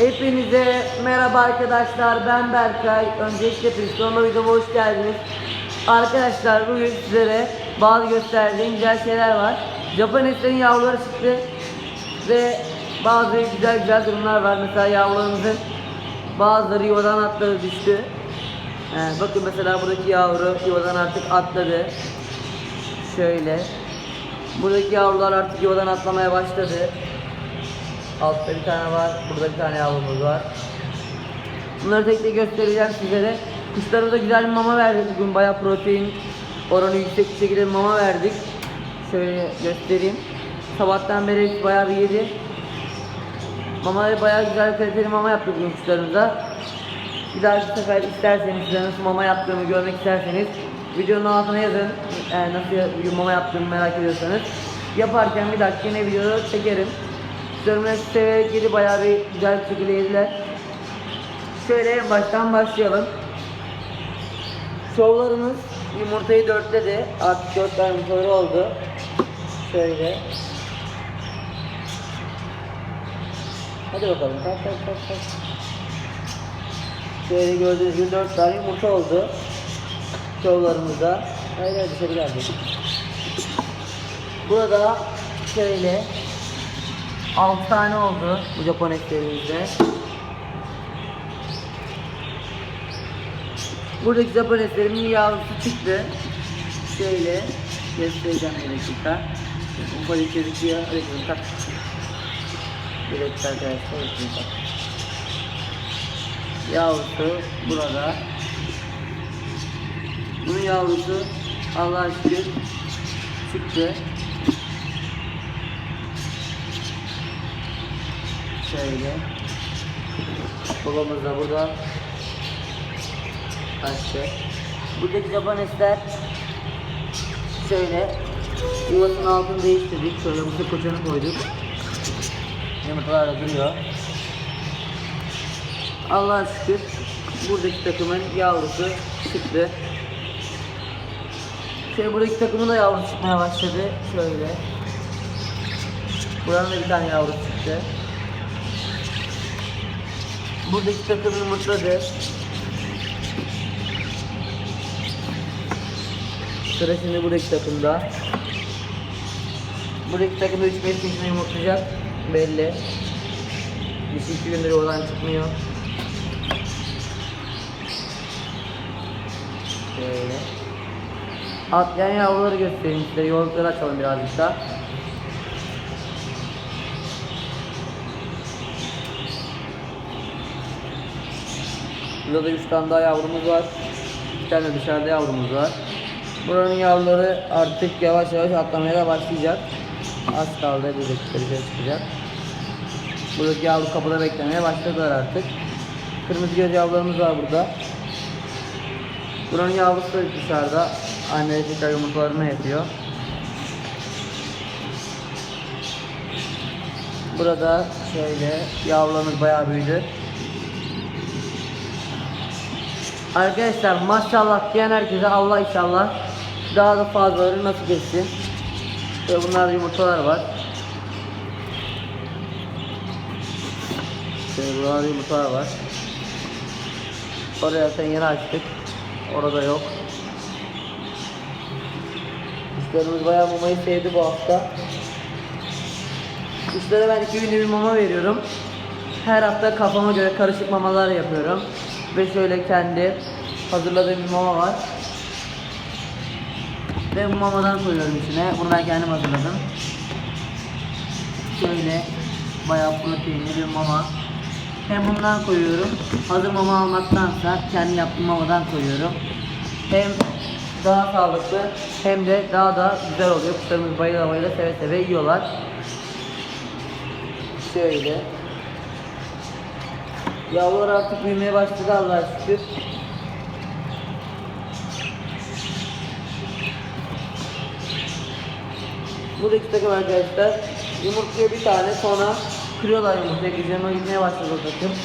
Hepinize merhaba arkadaşlar ben Berkay. Öncelikle Pistonla videoma hoş geldiniz. Arkadaşlar bugün sizlere bazı gösterdiğim güzel şeyler var. Japoneslerin yavruları çıktı. Ve bazı güzel güzel durumlar var. Mesela yavrularımızın bazıları yuvadan atladı düştü. Ee, bakın mesela buradaki yavru yuvadan artık atladı. Şöyle. Buradaki yavrular artık yuvadan atlamaya başladı. Altta bir tane var, burada bir tane yavrumuz var. Bunları tek tek göstereceğim sizlere. Kuşlarımıza güzel bir mama verdik bugün. Bayağı protein oranı yüksek bir şekilde mama verdik. Şöyle göstereyim. Sabahtan beri bayağı bir yedi. Mamaları bayağı güzel kaliteli mama yaptık bugün kuşlarımıza. Bir dahaki sefer isterseniz size nasıl mama yaptığımı görmek isterseniz videonun altına yazın. Yani nasıl mama yaptığımı merak ediyorsanız. Yaparken bir dakika yine videoda çekerim. Hepsi severek yedi bayağı bir güzel bir şekilde yediler. Şöyle baştan başlayalım. Şovlarımız yumurtayı dörtledi. Artık dört tane yumurtaları oldu. Şöyle. Hadi bakalım kalk kalk kalk kalk. Şöyle gördüğünüz gibi 4 tane yumurta oldu. Şovlarımızda. Hayır hayır dışarı geldi. Burada şöyle 6 tane oldu bu Japon etlerimizde. Buradaki Japon etlerimin yavrusu çıktı. Şöyle göstereceğim bir dakika. Ufacık gözüküyor. Hadi kızım kalk. Bir dakika arkadaşlar. kızım kalk. Yavrusu burada. Bunun yavrusu Allah'a şükür çıktı. Şöyle. Babamız da burada. Açtı. Buradaki japonesler şöyle yuvasının altını değiştirdik. Şöyle mısır koçanı koyduk. Yumurtalar da duruyor. Allah'a şükür buradaki takımın yavrusu çıktı. Şöyle buradaki takımın da yavrusu çıkmaya başladı. Şöyle. Buranın da bir tane yavru çıktı. Buradaki takım yumurtladı. Sıra şimdi buradaki takımda. Buradaki takımda 3 5 kişinin yumurtlayacak. Belli. Dişi 2 gündür oradan çıkmıyor. Şöyle. Atlayan yavruları göstereyim size. Yoğurtları açalım birazcık daha. Burada da 3 tane daha yavrumuz var. 2 tane dışarıda yavrumuz var. Buranın yavruları artık yavaş yavaş atlamaya da başlayacak. Az kaldı bir dakika dışarı çıkacak. Buradaki yavru kapıda beklemeye başladılar artık. Kırmızı göz yavrularımız var burada. Buranın yavrusu da dışarıda. Anne tekrar yumurtalarını yapıyor. Burada şöyle yavrularımız bayağı büyüdü. Arkadaşlar maşallah diyen herkese Allah inşallah daha da fazlaları nasip etsin. Ve bunlarda yumurtalar var. Şöyle buralarda yumurtalar var. Oraya sen yeni açtık. Orada yok. Kuşlarımız bayağı mamayı sevdi bu hafta. Kuşlara ben iki günde bir mama veriyorum. Her hafta kafama göre karışık mamalar yapıyorum. Ve şöyle kendi hazırladığım bir mama var. Ve bu mamadan koyuyorum içine. Bunu ben kendim hazırladım. Şöyle bayağı proteinli bir mama. Hem bundan koyuyorum. Hazır mama almaktansa kendi yaptığım mamadan koyuyorum. Hem daha sağlıklı hem de daha da güzel oluyor. Kuşlarımız bayıla bayıla seve seve yiyorlar. Şöyle. Yavrular artık büyümeye başladı Allah'a şükür. Buradaki takım arkadaşlar yumurtluyor bir tane sonra kırıyorlar yumurtayı. Geceme gitmeye başladı o takım.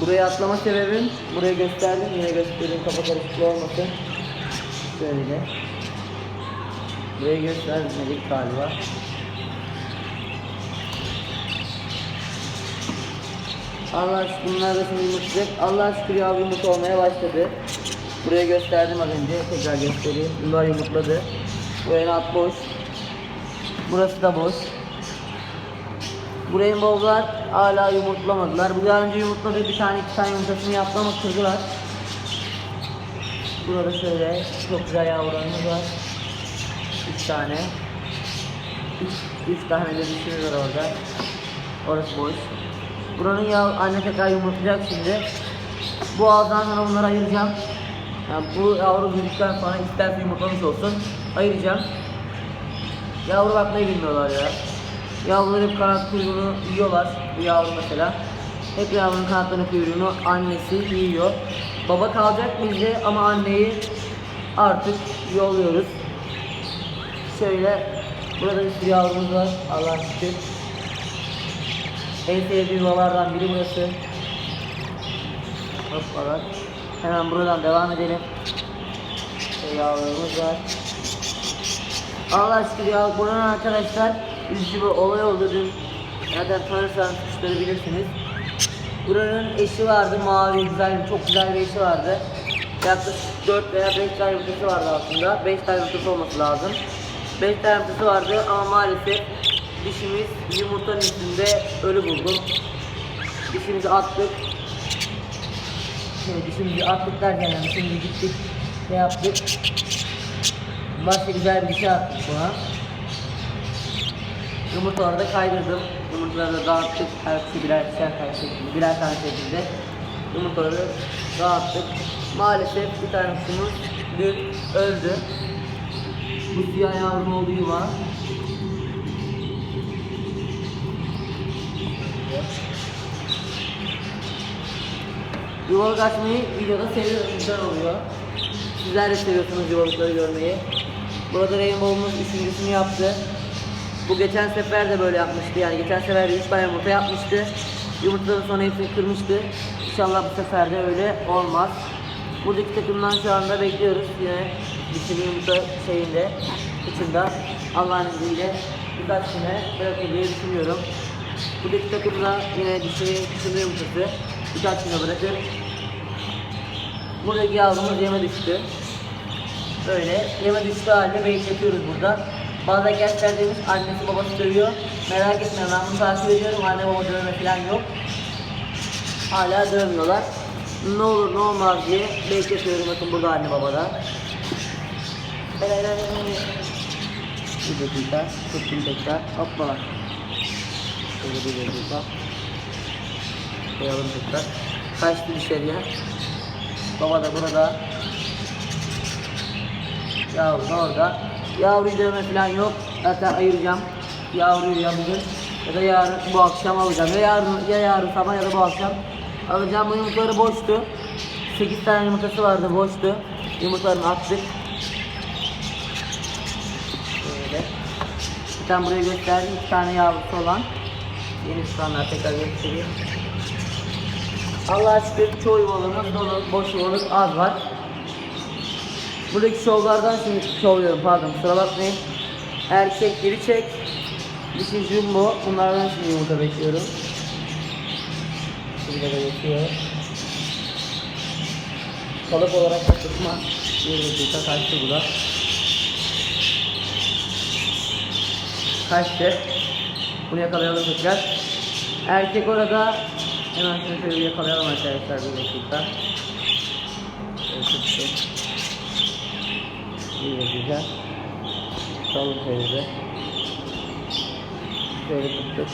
Buraya atlama sebebim, buraya gösterdim, yine göstereyim kafa karışıklığı olmasın. Şöyle. Buraya göstermedik galiba. Allah bunlar da şimdi yumurtlayacak. Allah şükür yavru yumurta olmaya başladı. Buraya gösterdim az önce. Tekrar göstereyim. Bunlar yumurtladı. Bu en alt boş. Burası da boş. Bu rainbow'lar hala yumurtlamadılar. Bu daha önce yumurtladı. Bir tane iki tane yumurtasını yaptı ama kırdılar. Burada şöyle çok güzel yavrularımız var. Üç tane. Üç, üç tane de var orada. Orası boş. Buranın ya anne tekrar yumurtlayacak şimdi. Bu ağızdan sonra bunları ayıracağım. Yani bu yavru büyüdükten sonra isterse yumurtlamış olsun. Ayıracağım. Yavru bakmayı bilmiyorlar ya. Yavrular hep kanat kuyruğunu yiyorlar. Bu yavru mesela. Hep yavrunun kanatlarını kuyruğunu annesi yiyor. Baba kalacak bizde ama anneyi artık yolluyoruz. Şöyle burada bir sürü yavrumuz var. Allah şükür. En sevdiğim yuvalardan biri burası. Hoppala. Hemen buradan devam edelim. Şöyle yavrularımız var. Allah şükür ya buranın arkadaşlar üzücü bir olay oldu dün. Zaten tanırsanız kuşları bilirsiniz. Buranın eşi vardı mavi güzel çok güzel bir eşi vardı. Yaklaşık 4 veya 5 tane yumurtası vardı aslında. 5 tane yumurtası olması lazım. 5 tane yumurtası vardı ama maalesef dişimiz yumurtanın üstünde ölü buldum. Dişimizi attık. Şey, dişimizi attık derken yani şimdi gittik ne yaptık. Başka güzel bir şey attık buna. Yumurtaları da kaydırdım. Yumurtaları da dağıttık. Her kişi birer ikişer tane şeklinde, birer tane şekilde yumurtaları dağıttık. Maalesef bir tane kuşumuz dün öldü. Bu siyah yavrunun olduğu yuva. Yuvalık açmayı videoda seviyorum, güzel oluyor. Sizler de seviyorsunuz yuvalıkları görmeyi. Burada Rainbow'umuz üçüncüsünü yaptı. Bu geçen sefer de böyle yapmıştı. Yani geçen sefer de 3 tane yumurta yapmıştı. Yumurtadan sonra hepsini kırmıştı. İnşallah bu sefer de öyle olmaz. Buradaki takımdan şu anda bekliyoruz. Yine dişili yumurta şeyinde, içinde. Allah'ın izniyle birkaç güne bırakır diye düşünüyorum. Buradaki takımda yine dişi, dişili yumurtası birkaç güne bırakır. Buradaki yavrumuz yeme düştü. Böyle yeme düştü halde bekletiyoruz burada. Bazen gençler demiş annesi babası dövüyor. Merak etme ben bunu takip ediyorum. Anne baba dövme falan yok. Hala dövmüyorlar. Ne olur ne olmaz diye bekletiyorum. Bakın burada anne babada. Bir dakika. Tuttum tekrar. Hoppala. Şöyle bir dakika. Koyalım tekrar. Kaçtı dışarıya. Baba da burada. Yavru da orada. Yavruyu dövme falan yok. Zaten ayıracağım. Yavruyu ya bugün ya da yarın bu akşam alacağım. Ya yarın ya yarın sabah ya da bu akşam alacağım. Bu yumurtaları boştu. 8 tane yumurtası vardı boştu. Yumurtalarını attık. Böyle. Bir tane buraya gösterdim. İki tane yavrusu olan. Yeni çıkanlar tekrar göstereyim. Allah'a şükür çoğu yuvalarımız dolu, boş yuvalık az var. Buradaki şovlardan şimdi şovluyorum pardon kusura bakmayın. Erkek geri çek. Dişi jumbo. Bunlardan şimdi yumurta bekliyorum. Şurada da geçiyor. Kalıp olarak tutma. Bir dakika kaçtı bu da. Kaçtı. Bunu yakalayalım tekrar. Erkek orada hemen şunu şöyle bir yakalayalım arkadaşlar bir dakika. Şöyle tuttum. İyi ve güzel. Tutalım şöyle. Şöyle tuttuk.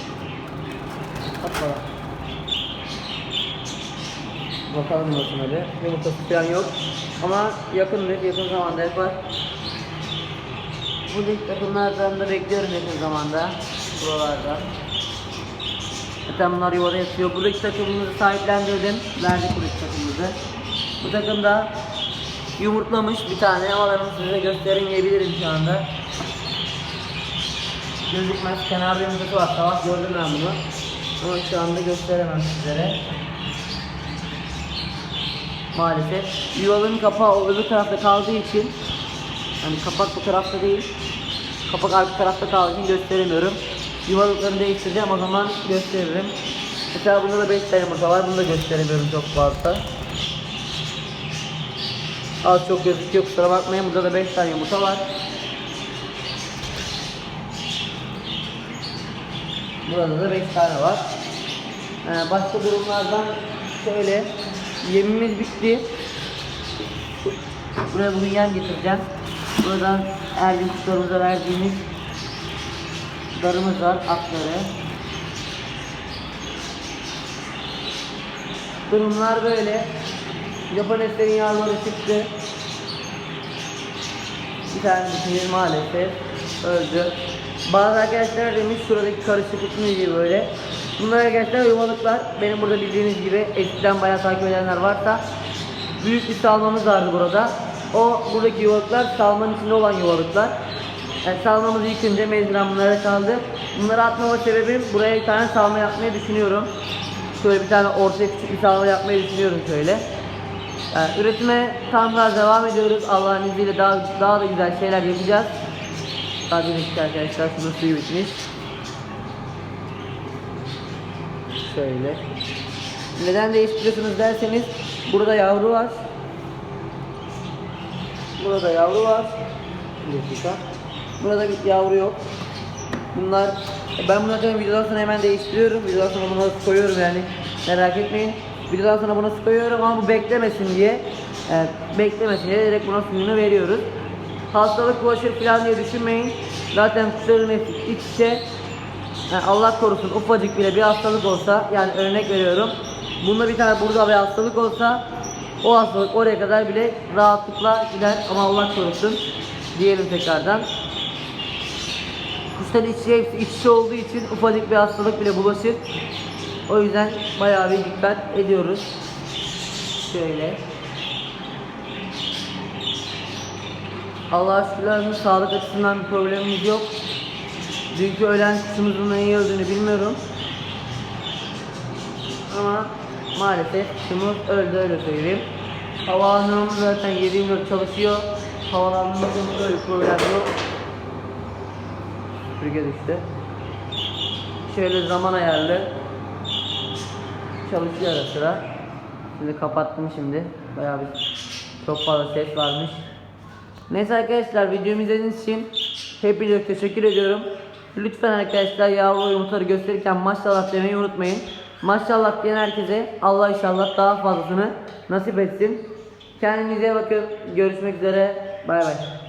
Hoppala. Bakalım nasıl öyle. Yumurtası falan yok. Ama yakındır, yakın zamanda yapar. Buradaki takımlardan da bekliyorum yakın zamanda. Buralarda. Zaten bunlar yuvada yatıyor. Buradaki takımımızı sahiplendirdim. Verdik buradaki takımımızı. Bu takımda yumurtlamış bir tane ama ben size gösteremeyebilirim şu anda. Gözükmez. Kenarda yumurtası var. Sabah gördüm ben bunu. Ama şu anda gösteremem sizlere. Maalesef. Yuvaların kapağı o öbür tarafta kaldığı için hani kapak bu tarafta değil. Kapak arka tarafta kaldığı için gösteremiyorum. Yuvalıklarını değiştireceğim o zaman gösteririm. Mesela bunda da 5 tane yumurta var. Bunu da gösteremiyorum çok fazla. Az çok gözüküyor kusura bakmayın. Burada da 5 tane yumurta var. Burada da 5 tane var. Ee, başka durumlardan şöyle yemimiz bitti. Buraya bugün yem getireceğim. Buradan her gün kuşlarımıza verdiğimiz darımız var, atları. Durumlar böyle. Japon etlerin yavruları çıktı. Bir tane düşünür maalesef öldü. Bazı arkadaşlar demiş şuradaki karışıklık diye böyle. Bunlar arkadaşlar yuvalıklar. Benim burada bildiğiniz gibi eskiden bayağı takip edenler varsa büyük bir salmamız vardı burada. O buradaki yuvalıklar salmanın içinde olan yuvalıklar. Yani salmamızı yıkınca mecburen bunlara kaldı. Bunları atmama sebebim buraya bir tane salma yapmayı düşünüyorum. Şöyle bir tane ortaya küçük bir salma yapmayı düşünüyorum şöyle. Yani üretime tam gaz devam ediyoruz. Allah'ın izniyle daha daha da güzel şeyler yapacağız. Daha bir arkadaşlar şunun suyu bitmiş. Şöyle. Neden değiştiriyorsunuz derseniz burada yavru var. Burada yavru var. Bir dakika. Burada bir yavru yok. Bunlar ben bunu zaten videodan sonra hemen değiştiriyorum. Videodan sonra bunu koyuyorum yani. Merak etmeyin. Videodan sonra bunu koyuyorum ama bu beklemesin diye. e, beklemesin diye direkt buna suyunu veriyoruz. Hastalık bulaşır falan diye düşünmeyin. Zaten kuşların iç içe. Yani Allah korusun ufacık bile bir hastalık olsa yani örnek veriyorum. Bunda bir tane burada bir hastalık olsa o hastalık oraya kadar bile rahatlıkla gider ama Allah korusun diyelim tekrardan. Kuşların içi hepsi içe olduğu için ufacık bir hastalık bile bulaşır. O yüzden bayağı bir dikkat ediyoruz. Şöyle. Allah'a şükürler sağlık açısından bir problemimiz yok. Dünkü ölen kuşumuzun neyi öldüğünü bilmiyorum. Ama maalesef kuşumuz öldü öyle söyleyeyim. Havalandırmamız zaten 7-24 çalışıyor. Havalandırmamızda öyle problem yok. Süpürge düştü. Şöyle zaman ayarlı. Çalışıyor ara sıra. Şimdi kapattım şimdi. Bayağı bir çok fazla ses varmış. Neyse arkadaşlar videomu izlediğiniz için hepinize teşekkür ediyorum. Lütfen arkadaşlar yavru yumurtaları gösterirken maşallah demeyi unutmayın. Maşallah diyen herkese Allah inşallah daha fazlasını nasip etsin. Kendinize bakın. Görüşmek üzere. Bay bay.